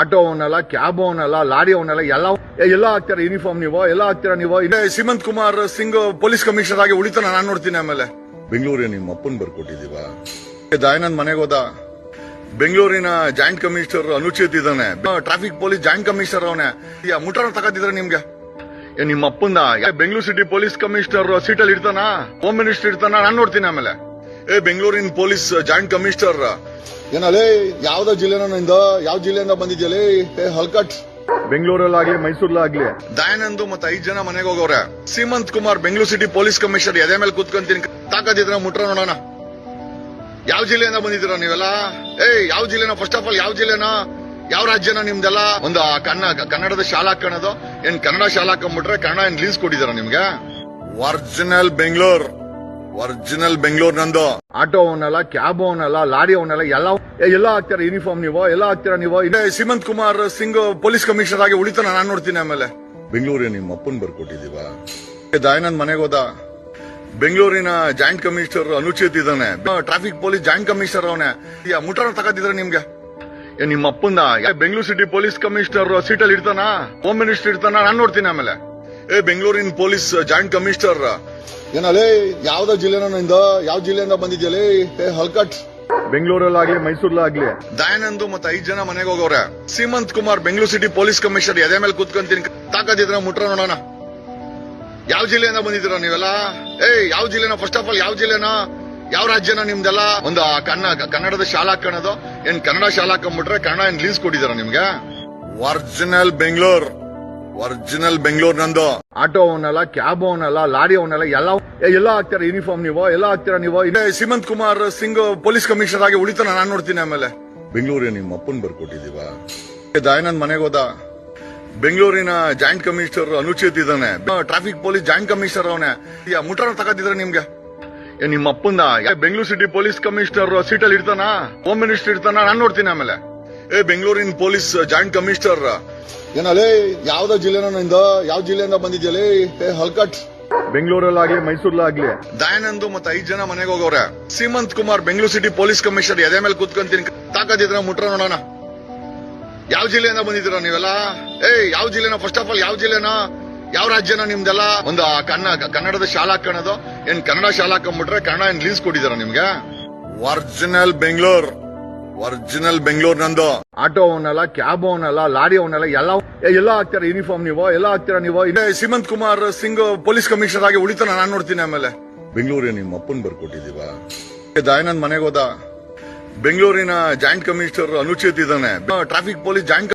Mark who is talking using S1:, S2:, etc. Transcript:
S1: Auto ಅವನಲ್ಲ cab ಅವನಲ್ಲ lorry ಅವನಲ್ಲ ಎಲ್ಲ ಎಲ್ಲ ಹಾಕ್ತಾರ ಯೂನಿಫಾರ್ಮ್ ನೀವು ಎಲ್ಲ ಹಾಕ್ತೀರಾ ನೀವು? ಇದೇ ಸಿಮಂತ್ ಕುಮಾರ್ ಸಿಂಗ್ ಪೊಲೀಸ್ ಕಮಿಷನರ್ ಆಗಿ ಉಳಿತಾನ ನಾನ್ ನೋಡ್ತೀನಿ ಆಮೇಲೆ. ಬೆಂಗಳೂರಿನ ನಿಮ್ಮ ಅಪ್ಪನ್ ಬರ್ಕೊಟ್ಟಿದೀವ ದಯಾನಂದ್ ಮನೆಗೆ ಹೋದ. ಬೆಂಗಳೂರಿನ ಜಾಯಿಂಟ್ ಕಮಿಷನರ್ ಅನುಚಿತ್ ಇದ್ದಾನೆ. ಟ್ರಾಫಿಕ್ ಪೊಲೀಸ್ ಜಾಯಿಂಟ್ ಕಮಿಷನರ್ ಅವನೇ. ಮುಟ್ರ ತಗೋತಿದ್ರೆ ನಿಮ್ಗೆ. ಏ ನಿಮ್ಮ ಅಪ್ಪಂದ? ಬೆಂಗಳೂರು ಸಿಟಿ ಪೊಲೀಸ್ ಕಮಿಷನರ್ ಸೀಟಲ್ಲಿ ಇರ್ತಾನ? ಹೋಮ್ ಮಿನಿಸ್ಟರ್ ಇರ್ತಾನ? ನಾನ್ ನೋಡ್ತೀನಿ ಆಮೇಲೆ. ಏ ಬೆಂಗಳೂರಿನ ಪೊಲೀಸ್ ಜಾಯಿಂಟ್ ಕಮಿಷನರ್ ಏನಲ್ಲೇ ಯಾವ್ದೋ ಜಿಲ್ಲೆನ ನಿಂದ? ಯಾವ ಜಿಲ್ಲೆಯಿಂದ ಬಂದಿದ್ಯಲೇ ಏ ಹಲ್ಕಟ್. ಬೆಂಗಳೂರಲ್ಲಾಗ್ಲಿ ಮೈಸೂರಲ್ಲಾಗ್ಲಿ ದಯಾನಂದ್ ಮತ್ತೆ ಐದ್ ಜನ ಮನೆಗೆ ಹೋಗವ್ರೆ. Seemanth Kumar Bengaluru city police commissioner ಎದೆ ಮೇಲೆ ಕೂತ್ಕೊಂತೀನಿ. ತಾಕದಿದ್ರೆ ಮುಟ್ರ ನೋಡೋಣ. ಯಾವ ಜಿಲ್ಲೆಯಿಂದ ಬಂದಿದ್ದೀರಾ ನೀವೆಲ್ಲ? ಏ ಯಾವ ಜಿಲ್ಲೆನ ಫಸ್ಟ್ ಆಫ್ ಆಲ್ ಯಾವ ಜಿಲ್ಲೆನ? ಯಾವ ರಾಜ್ಯನ ನಿಮ್ದೆಲ್ಲ? ಒಂದು ಕನ್ನ ಕನ್ನಡದ ಶಾಲಾ ಹಾಕೋಣದು ಏನ್ ಕನ್ನಡ ಶಾಲಾ ಹಾಕೊಂಡ್ಬಿಟ್ರೆ ಕನ್ನಡ ಏನ್ ಲೀಸ್ ಕೊಟ್ಟಿದಾರ ನಿಮ್ಗೆ? ಒರಿಜಿನಲ್ ಬೆಂಗಳೂರ್ ಒರಿಜಿನಲ್ ಬೆಂಗಳೂರ್ ನಂದು. ಆಟೋ ಅವನಲ್ಲ ಕ್ಯಾಬ್ ಅವನಲ್ಲ ಲಾರಿ ಅವನಲ್ಲ ಎಲ್ಲ ಏ, ಎಲ್ಲ ಹಾಕ್ತಾರ ಯೂನಿಫಾರ್ಮ್ ನೀವು? ಎಲ್ಲ ಹಾಕ್ತೀರಾ ನೀವು? ಇದೇ ಸಿಮಂತ್ ಕುಮಾರ್ ಸಿಂಗ್ ಪೊಲೀಸ್ ಕಮಿಷನರ್ ಆಗಿ ಉಳಿತಾನ ನಾನ್ ನೋಡ್ತೀನಿ ಆಮೇಲೆ. ಬೆಂಗಳೂರಿನ ನಿಮ್ಮ ಅಪ್ಪನ್ ಬರ್ಕೊಟ್ಟಿದೀವ ದಯಾನಂದ್ ಮನೆಗೆ ಹೋದ. ಬೆಂಗಳೂರಿನ ಜಾಯಿಂಟ್ ಕಮಿಷನರ್ ಅನುಚಿತ್ ಇದ್ದಾನೆ. ಟ್ರಾಫಿಕ್ ಪೊಲೀಸ್ ಜಾಯಿಂಟ್ ಕಮಿಷನರ್ ಅವನೇ. ಮುಟ್ರ ತಗೋತಿದ್ರೆ ನಿಮ್ಗೆ? ಏ ನಿಮ್ಮ ಅಪ್ಪಂದ ಬೆಂಗಳೂರು ಸಿಟಿ ಪೊಲೀಸ್ ಕಮಿಷನರ್ ಸೀಟಲ್ಲಿ ಇಡ್ತಾನ ಹೋಮ್ ಮಿನಿಸ್ಟರ್ ಇಡ್ತಾನ ನಾನ್ ನೋಡ್ತೀನಿ ಆಮೇಲೆ. ಏ ಬೆಂಗಳೂರಿನ ಪೊಲೀಸ್ ಜಾಯಿಂಟ್ ಕಮಿಷನರ್. ಏನಲೇ ಯಾವ್ದ ಜಿಲ್ಲೆನಿಂದ ಯಾವ ಜಿಲ್ಲೆಯಿಂದ ಬಂದಿದ್ಯಲೇ ಏ ಹಲ್ಕಟ್. ಬೆಂಗಳೂರಲ್ಲಾಗ್ಲಿ ಮೈಸೂರಲ್ಲಾಗ್ಲಿ ದಯಾನಂದ್ ಮತ್ತೆ ಐದ್ ಜನ ಮನೆಗೆ ಹೋಗವ್ರೆ. Seemanth Kumar Bengaluru city police commissioner ಎದೆ ಮೇಲೆ ಕುತ್ಕೊಂತೀನಿ. ತಾಕತ್ತಿದ್ರ ಮುಟ್ರ ನೋಡೋಣ. ಯಾವ ಜಿಲ್ಲೆಯಿಂದ ಬಂದಿದ್ದೀರಾ ನೀವೆಲ್ಲ? ಏ ಯಾವ ಜಿಲ್ಲೆನ? ಫಸ್ಟ್ ಆಫ್ ಆಲ್ ಯಾವ ಜಿಲ್ಲೆನ? ಯಾವ ರಾಜ್ಯನ ನಿಮ್ದೆಲ್ಲ? ಒಂದು ಕನ್ನ ಕನ್ನಡದ ಶಾಲಾ ಹಾಕೋಣದು ಏನ್ ಕನ್ನಡ ಶಾಲಾ ಹಾಕೊಂಡ್ಬಿಟ್ರೆ ಕನ್ನಡ ಏನ್ ಲೀಸ್ ಕೊಟ್ಟಿದಾರ ನಿಮ್ಗೆ? ಒರಿಜಿನಲ್ ಬೆಂಗಳೂರ್ ಒರಿಜಿನಲ್ ಬೆಂಗಳೂರ್ ನಂದು. ಆಟೋ ಅವನಲ್ಲ ಕ್ಯಾಬ್ ಅವನಲ್ಲ ಲಾರಿ ಅವನಲ್ಲ ಎಲ್ಲ ಎಲ್ಲ ಹಾಕ್ತಾರ ಯೂನಿಫಾರ್ಮ್ ನೀವು ಎಲ್ಲ ಹಾಕ್ತೀರಾ ನೀವು? ಇದೇ ಸಿಮಂತ್ ಕುಮಾರ್ ಸಿಂಗ್ ಪೊಲೀಸ್ ಕಮಿಷನರ್ ಆಗಿ ಉಳಿತಾನ ನಾನ್ ನೋಡ್ತೀನಿ ಆಮೇಲೆ. ಬೆಂಗಳೂರಿಗೆ ನಿಮ್ಮ ಅಪ್ಪನ್ ಬರ್ಕೊಟ್ಟಿದೀವ ದಯಾನಂದ್ ಮನೆಗೆ ಹೋದ. ಬೆಂಗಳೂರಿನ ಜಾಯಿಂಟ್ ಕಮಿಷನರ್ ಅನುಚಿತ್ ಇದ್ದಾನೆ ಟ್ರಾಫಿಕ್ ಪೊಲೀಸ್ ಜಾಯಿಂಟ್ ಕಮಿಷನರ್ ಅವನೇ. ಮುಟ್ರ ತಗೋತಿದ್ರೆ ನಿಮ್ಗೆ? ನಿಮ್ಮ ಅಪ್ಪಂದ? ಬೆಂಗಳೂರು ಸಿಟಿ ಪೊಲೀಸ್ ಕಮಿಷನರ್ ಸೀಟಲ್ಲಿ ಇರ್ತಾನ? ಹೋಮ್ ಮಿನಿಸ್ಟರ್ ಇರ್ತಾನ? ನಾನ್ ನೋಡ್ತೀನಿ ಆಮೇಲೆ. ಏ ಬೆಂಗಳೂರಿನ ಪೊಲೀಸ್ ಜಾಯಿಂಟ್ ಕಮಿಷನರ್. ಏನಲ್ಲೇ ಯಾವ್ದೋ ಜಿಲ್ಲೆನಿಂದ ಯಾವ ಜಿಲ್ಲೆಯಿಂದ ಬಂದಿದ್ಯಲೇ? ಏ ಹಲ್ಕಟ್. ಬೆಂಗಳೂರಲ್ಲಾಗ್ಲಿ ಮೈಸೂರಲ್ಲಾಗ್ಲಿ ದಯಾನಂದ್ ಮತ್ತೆ ಐದ್ ಜನ ಮನೆಗೆ ಹೋಗವ್ರೆ. Seemanth Kumar Bengaluru city police commissioner ಎದೆ ಮೇಲೆ ಕೂತ್ಕೊಂತೀನಿ. ತಾಕದಿದ್ರ ಮುಟ್ರ ನೋಡೋಣ. ಯಾವ ಜಿಲ್ಲೆಯಿಂದ ಬಂದಿದ್ದೀರಾ ನೀವೆಲ್ಲ? ಏ ಯಾವ ಜಿಲ್ಲೆನ ಫಸ್ಟ್ ಆಫ್ ಆಲ್ ಯಾವ ಜಿಲ್ಲೆನ? ಯಾವ ರಾಜ್ಯನ ನಿಮ್ದೆಲ್ಲ? ಒಂದು ಕನ್ನ ಕನ್ನಡದ ಶಾಲಾ ಹಾಕೋಣದು ಏನ್ ಕನ್ನಡ ಶಾಲಾ ಹಾಕೊಂಡ್ಬಿಟ್ರೆ ಕನ್ನಡ ಏನ್ ಲೀಸ್ ಕೊಟ್ಟಿದಾರ ನಿಮ್ಗೆ? ಒರಿಜಿನಲ್ ಬೆಂಗಳೂರ್ ಒರಿಜಿನಲ್ ಬೆಂಗಳೂರ್ ನಂದು. ಆಟೋ ಅವನಲ್ಲ ಕ್ಯಾಬ್ ಅವನಲ್ಲ ಲಾರಿ ಅವನಲ್ಲ ಎಲ್ಲ ಎಲ್ಲ ಹಾಕ್ತಾರ ಯೂನಿಫಾರ್ಮ್ ನೀವು ಎಲ್ಲ ಹಾಕ್ತೀರಾ ನೀವು? ಇದೇ ಸಿಮಂತ್ ಕುಮಾರ್ ಸಿಂಗ್ ಪೊಲೀಸ್ ಕಮಿಷನರ್ ಆಗಿ ಉಳಿತಾನ ನಾನ್ ನೋಡ್ತೀನಿ ಆಮೇಲೆ. ಬೆಂಗಳೂರಿನ ನಿಮ್ಮ ಅಪ್ಪನ್ ಬರ್ಕೊಟ್ಟಿದೀವ ದಯಾನಂದ್ ಮನೆಗೆ ಹೋದ. ಬೆಂಗಳೂರಿನ ಜಾಯಿಂಟ್ ಕಮಿಷನರ್ ಅನುಚಿತ್ ಇದ್ದಾನೆ ಟ್ರಾಫಿಕ್ ಪೊಲೀಸ್ ಜಾಯಿಂಟ್